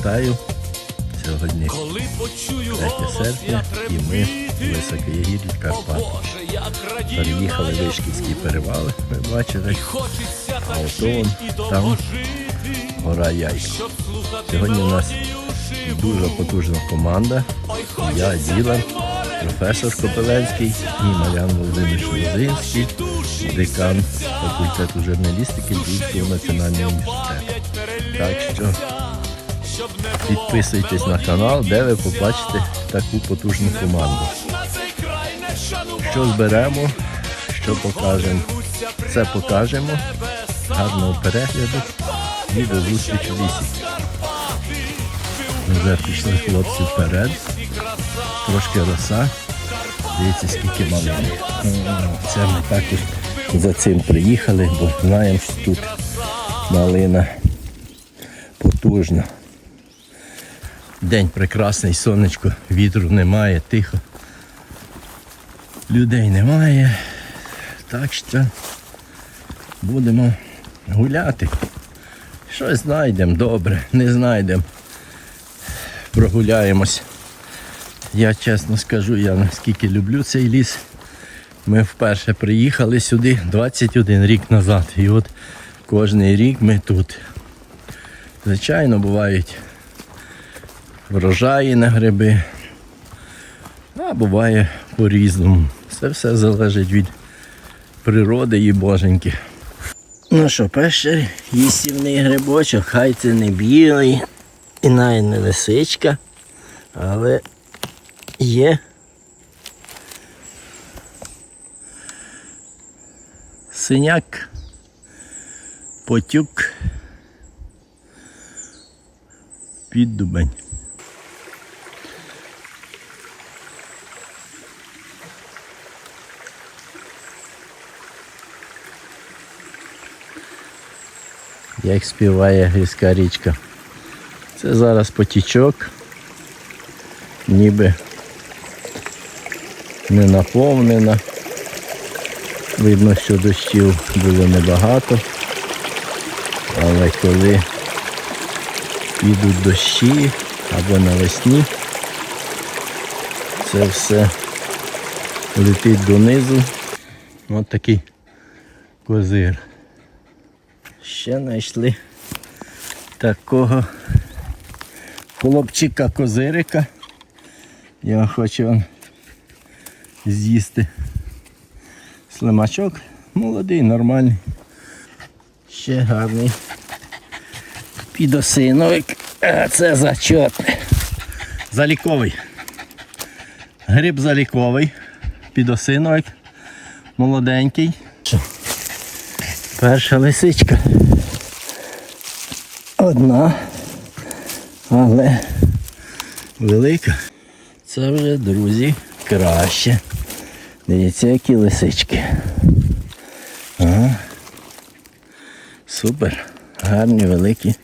Вітаю! Сьогодні Коли почую 3 голос, серпня і ми в тремтити. Високоягір'ї Карпат. Переїхали Вишківські перевали, ви бачите, А ото там гора Яйко. Сьогодні у нас. Дуже потужна команда. Я море професор Копеленський і Мар'ян Володимирович Лозинський, декан факультету журналістики Львівського національного університету. Так що підписуйтесь на канал, де ви побачите таку потужну команду. Що зберемо, що покажемо. Це покажемо. Гарного перегляду і до зустрічі лісі. Вже пішли хлопці вперед. Трошки роса. Дивіться, скільки малини. Це ми також за цим приїхали, бо знаємо, що тут малина потужна. День прекрасний, сонечко, вітру немає, тихо. Людей немає. Так що будемо гуляти. Щось знайдемо добре, не знайдемо. Прогуляємось. Я чесно скажу, я наскільки люблю цей ліс. Ми вперше приїхали сюди 21 рік назад. І от кожний рік ми тут. Звичайно, бувають врожаї на гриби. А буває по-різному. Це все залежить від природи і боженьки. Ну що, перший їстівний грибочок, хай це не білий і навіть не лисичка, але є. Синяк, потюк, піддубень. Як співає гірська річка. Це зараз потічок, ніби не наповнена. Видно, що дощів було небагато, але коли підуть дощі або навесні, це все летить донизу. Ось такий козир. Ще знайшли такого хлопчика козирика. Я хочу он з'їсти слимачок. Молодий, нормальний. Ще гарний підосиновик. А це зачетний. Заліковий. Гриб заліковий. Підосиновик. Молоденький. Перша лисичка. Одна, але велика. Це вже, друзі, краще. Дивіться, які лисички. Ага. Супер. Гарні, великі.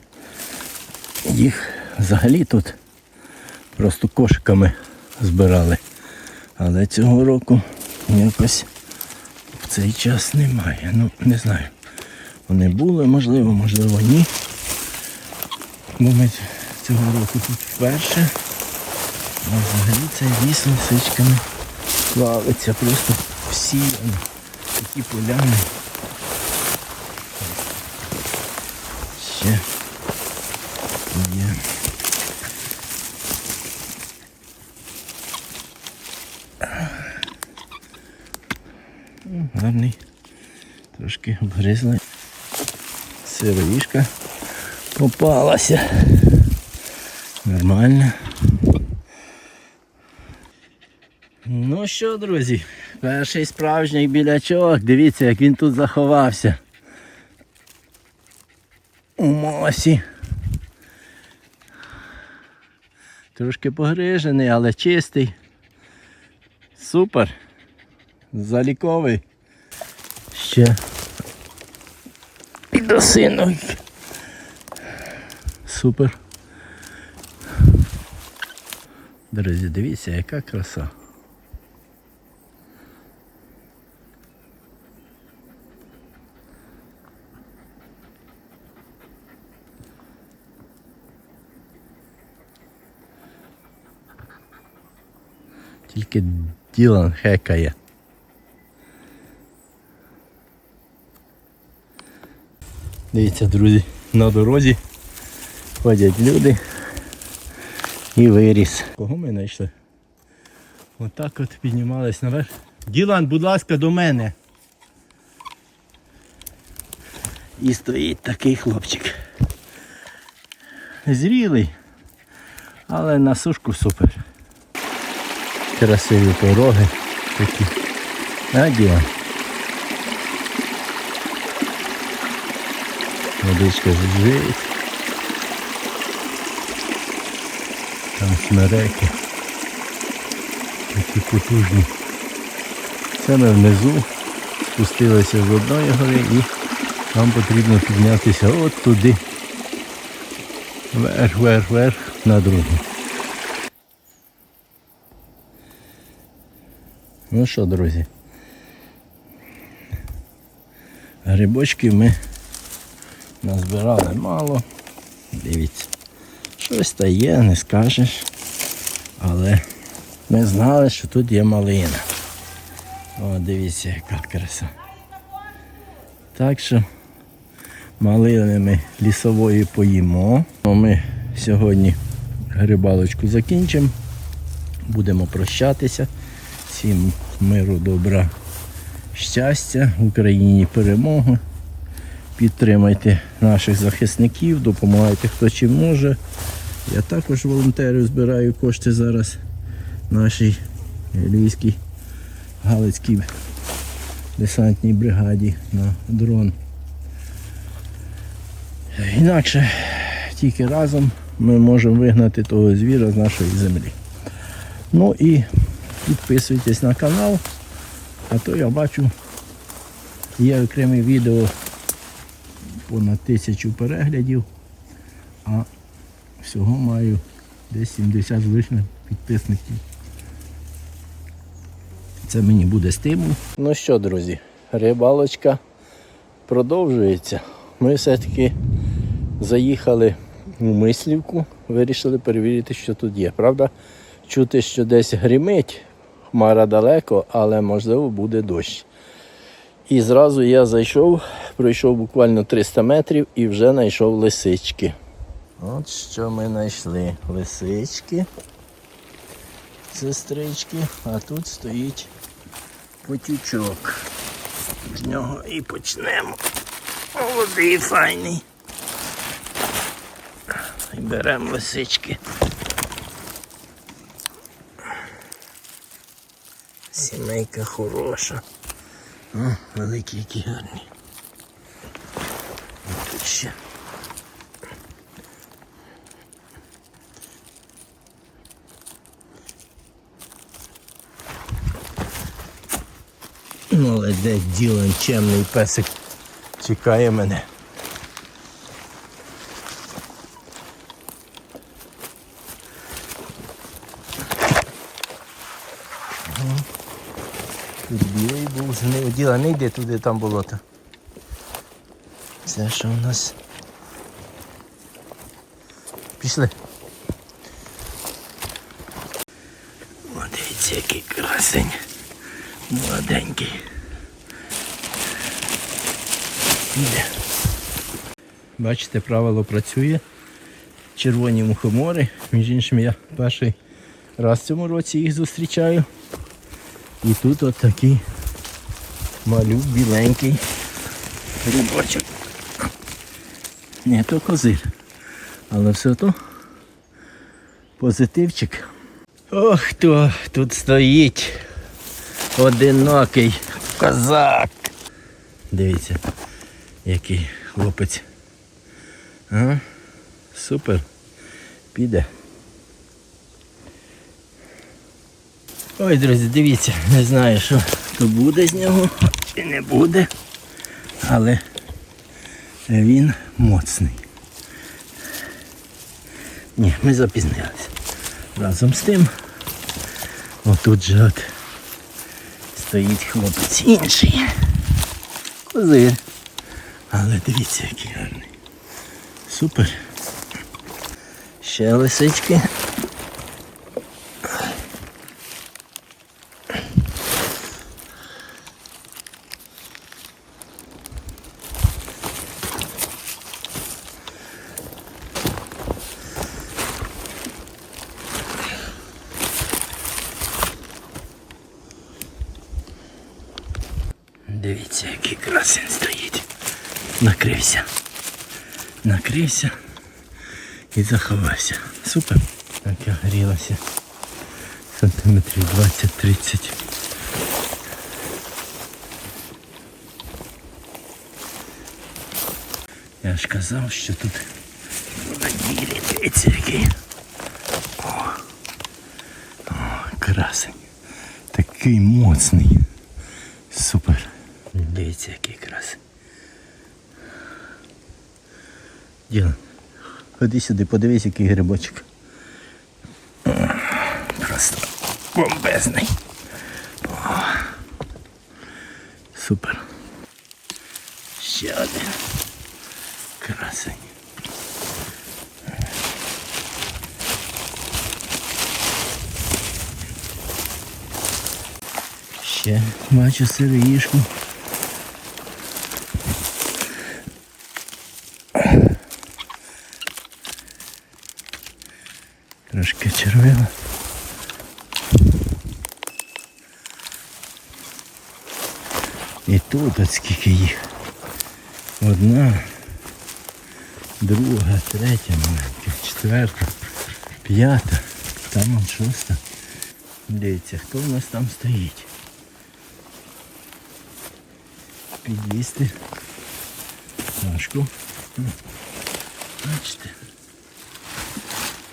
Їх взагалі тут просто кошиками збирали. Але цього року якось в цей час немає. Ну, не знаю. Вони були, можливо, можливо, ні. Бо ми цього року тут вперше. А взагалі цей ліс лисичками плавиться просто всі такі поляни. Ще є. Гарний. Трошки обгризли. Сироїшка попалася. Нормально. Ну що, друзі, перший справжній білячок. Дивіться, як він тут заховався. У мосі. Трошки погрижений, але чистий. Супер. Заліковий. Ще недосинують. Супер. Друзі, дивіться, яка краса. Тільки Ділан хекає. Дивіться, друзі, на дорозі ходять люди і виріс. Кого ми знайшли? Отак от піднімались наверх. Ділан, будь ласка, до мене. І стоїть такий хлопчик. Зрілий, але на сушку супер. Красиві пороги такі. А Ділан. Водичка жужжить. Там смереки. Такі потужні. Це ми внизу спустилися з одної гори і нам потрібно піднятися от туди. Вверх, вверх, вверх на другу. Ну що, друзі? Грибочків ми назбирали мало. Дивіться. Щось та є, не скажеш. Але ми знали, що тут є малина. О, дивіться, яка краса. Так що малини ми лісової поїмо. Ми сьогодні грибалочку закінчимо. Будемо прощатися. Всім миру, добра, щастя, Україні перемоги. Підтримайте наших захисників, допомагайте хто чим може. Я також волонтерю збираю кошти зараз нашій львівській Галицькій десантній бригаді на дрон. Інакше тільки разом ми можемо вигнати того звіра з нашої землі. Ну і підписуйтесь на канал, а то я бачу, є окреме відео понад тисячу переглядів, а всього маю десь 70 з підписників. Це мені буде стимул. Ну що, друзі, рибалочка продовжується. Ми все-таки заїхали у мислівку, вирішили перевірити, що тут є. Правда, чути, що десь гримить, хмара далеко, але можливо буде дощ. І зразу я зайшов, пройшов буквально 300 метрів і вже знайшов лисички. От що ми знайшли. Лисички, сестрички, а тут стоїть потічок. З нього і почнемо. Молодий, файний. Беремо лисички. Сімейка хороша. О, великі які гарні. Тут ще. Де ділен чемний песик чекає мене. Ага. Тут згнив. Діла не йди туди, там болото. Це що у нас? Пішли. О, який красень. Молоденький. Іде. Бачите, правило працює. Червоні мухомори. Між іншим я перший раз в цьому році їх зустрічаю. І тут от такий малюк біленький грибочок. Ні, то козир. Але все то позитивчик. Ох, хто тут стоїть. Одинокий козак. Дивіться, який хлопець. Ага, супер. Піде. Ой, друзі, дивіться, не знаю, що то буде з нього чи не буде, але він моцний. Ні, ми запізнилися. Разом з тим, отут же от стоїть хлопець інший. Козир. Але дивіться, який гарний. Супер. Ще лисички. Дивіться, який красень стоїть. Накрився. Накрився і заховався. Супер. Так я грілася. Сантиметрів 20-30. Я ж казав, що тут наділі. Дивіться який. О, О, красень. Такий моцний. Ходи сюди, подивись, який грибочок. Просто бомбезний. Супер. Ще один. Красень. Ще бачу сироїшку. Трошки червила. І тут от скільки їх. Одна, друга, третя маленька, четверта, п'ята, там он шоста. Дивіться, хто в нас там стоїть. Підлізти. Важко. Бачите?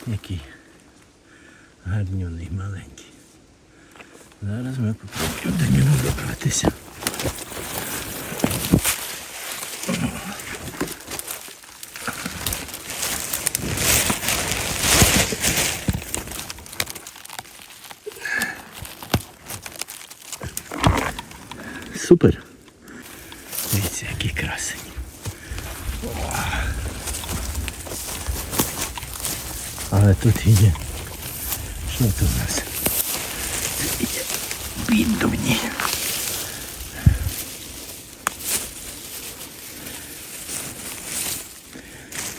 Який гарнюний маленький. Зараз ми попробуємо до нього добратися. Але тут є. Що тут у нас? Тут є піддубні.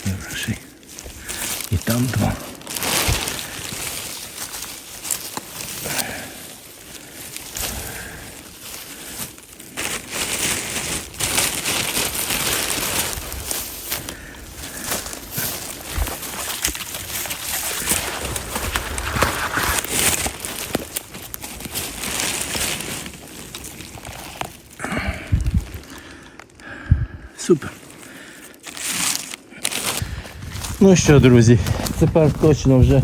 Хороший. І там два. Супер. Ну що, друзі, тепер точно вже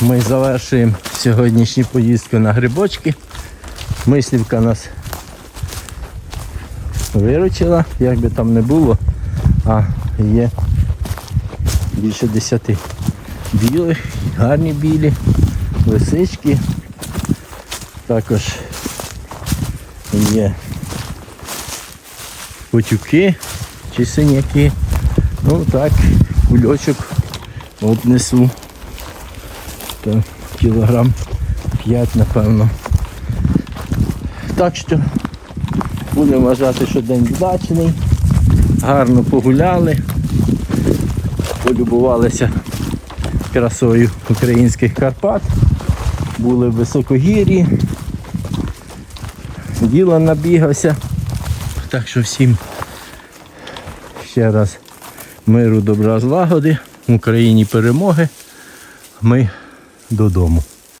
ми завершуємо сьогоднішню поїздку на грибочки. Мислівка нас виручила, як би там не було, а є більше десяти білих, гарні білі, лисички. Також є потюки чи синяки. Ну так, кульочок от несу. Кілограм 5, напевно. Так що будемо вважати, що день вдачний. Гарно погуляли, полюбувалися красою українських Карпат, були в високогір'ї, діло набігався. Так що всім ще раз миру, добра, злагоди, в Україні перемоги. Ми додому.